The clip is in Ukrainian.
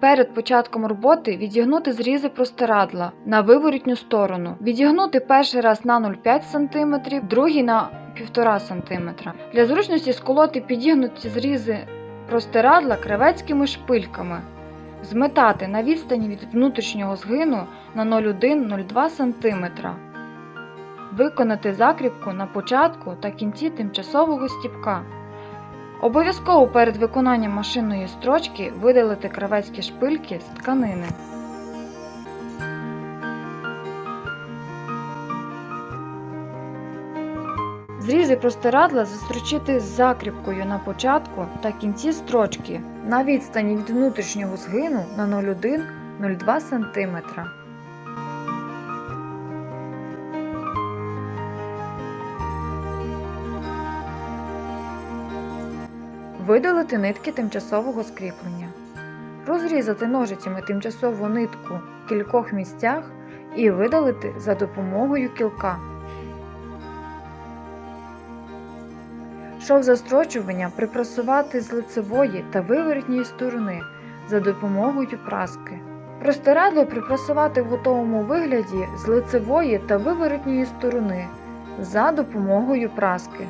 Перед початком роботи відігнути зрізи простирадла на виворітню сторону. Відігнути перший раз на 0,5 см, другий на 1,5 см. Для зручності сколоти підігнуті зрізи простирадла кравецькими шпильками. Зметати на відстані від внутрішнього згину на 0,1-0,2 см. Виконати закріпку на початку та кінці тимчасового стіпка. Обов'язково перед виконанням машинної строчки видалити кравецькі шпильки з тканини. Зрізи простирадла застрочити з закріпкою на початку та кінці строчки на відстані від внутрішнього згину на 0,1-0,2 см. Видалити нитки тимчасового скріплення. Розрізати ножицями тимчасову нитку в кількох місцях і видалити за допомогою кілка. Шов застрочування припрасувати з лицевої та виворітньої сторони за допомогою праски. Простирадло припрасувати в готовому вигляді з лицевої та виворітньої сторони за допомогою праски.